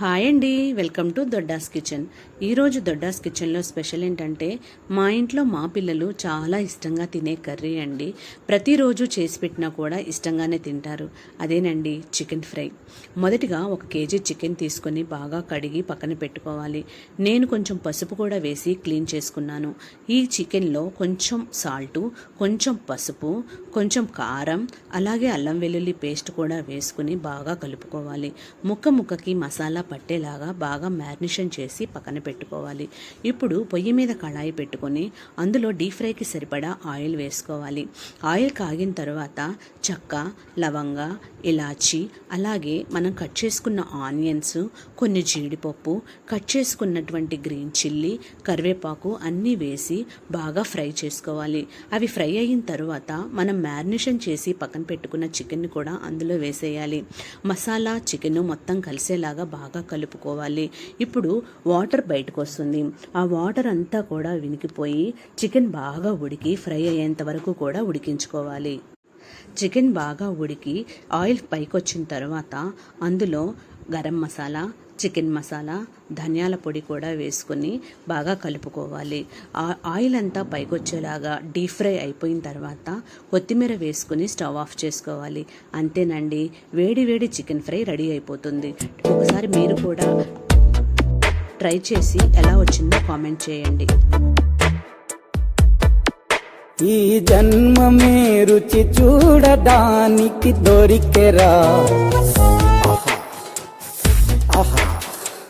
Hi అండి. Welcome to Dodda's kitchen. ఈరోజు దొడ్డాస్ కిచెన్లో స్పెషల్ ఏంటంటే మా ఇంట్లో మా పిల్లలు చాలా ఇష్టంగా తినే కర్రీ అండి. ప్రతిరోజు చేసి పెట్టినా కూడా ఇష్టంగానే తింటారు. అదేనండి చికెన్ ఫ్రై. మొదటిగా ఒక కేజీ చికెన్ తీసుకొని బాగా కడిగి పక్కన పెట్టుకోవాలి. నేను కొంచెం పసుపు కూడా వేసి క్లీన్ చేసుకున్నాను. ఈ చికెన్లో కొంచెం సాల్టు కొంచెం పసుపు కొంచెం కారం అలాగే అల్లం వెల్లుల్లి పేస్ట్ కూడా వేసుకుని బాగా కలుపుకోవాలి. ముక్క ముక్కకి మసాలా పట్టేలాగా బాగా మ్యారినేషన్ చేసి పక్కన పెట్టుకోవాలి. ఇప్పుడు పొయ్యి మీద కళాయి పెట్టుకొని అందులో డీప్ ఫ్రైకి సరిపడా ఆయిల్ వేసుకోవాలి. ఆయిల్ కాగిన తర్వాత చెక్క లవంగ ఇలాచి అలాగే మనం కట్ చేసుకున్న ఆనియన్స్ కొన్ని జీడిపప్పు కట్ చేసుకున్నటువంటి గ్రీన్ చిల్లీ కరివేపాకు అన్నీ వేసి బాగా ఫ్రై చేసుకోవాలి. అవి ఫ్రై అయిన తర్వాత మనం మ్యారినేషన్ చేసి పక్కన పెట్టుకున్న చికెన్ కూడా అందులో వేసేయాలి. మసాలా చికెన్ మొత్తం కలిసేలాగా బాగా కలుపుకోవాలి. ఇప్పుడు వాటర్ బయటకు వస్తుంది ఆ వాటర్ అంతా కూడా వినికిపోయి చికెన్ బాగా ఉడికి ఫ్రై అయ్యేంత వరకు కూడా ఉడికించుకోవాలి. చికెన్ బాగా ఉడికి ఆయిల్ పైకి వచ్చిన తర్వాత అందులో గరం మసాలా చికెన్ మసాలా ధనియాల పొడి కూడా వేసుకొని బాగా కలుపుకోవాలి. ఆ ఆయిల్ అంతా పైకొచ్చేలాగా డీప్ ఫ్రై అయిపోయిన తర్వాత కొత్తిమీర వేసుకుని స్టవ్ ఆఫ్ చేసుకోవాలి. అంతేనండి వేడి వేడి చికెన్ ఫ్రై రెడీ అయిపోతుంది. ఒకసారి మీరు కూడా ట్రై చేసి ఎలా వచ్చిందో కామెంట్ చేయండి. ఈ జన్మమే రుచి చూడడానికి దొరికెరా.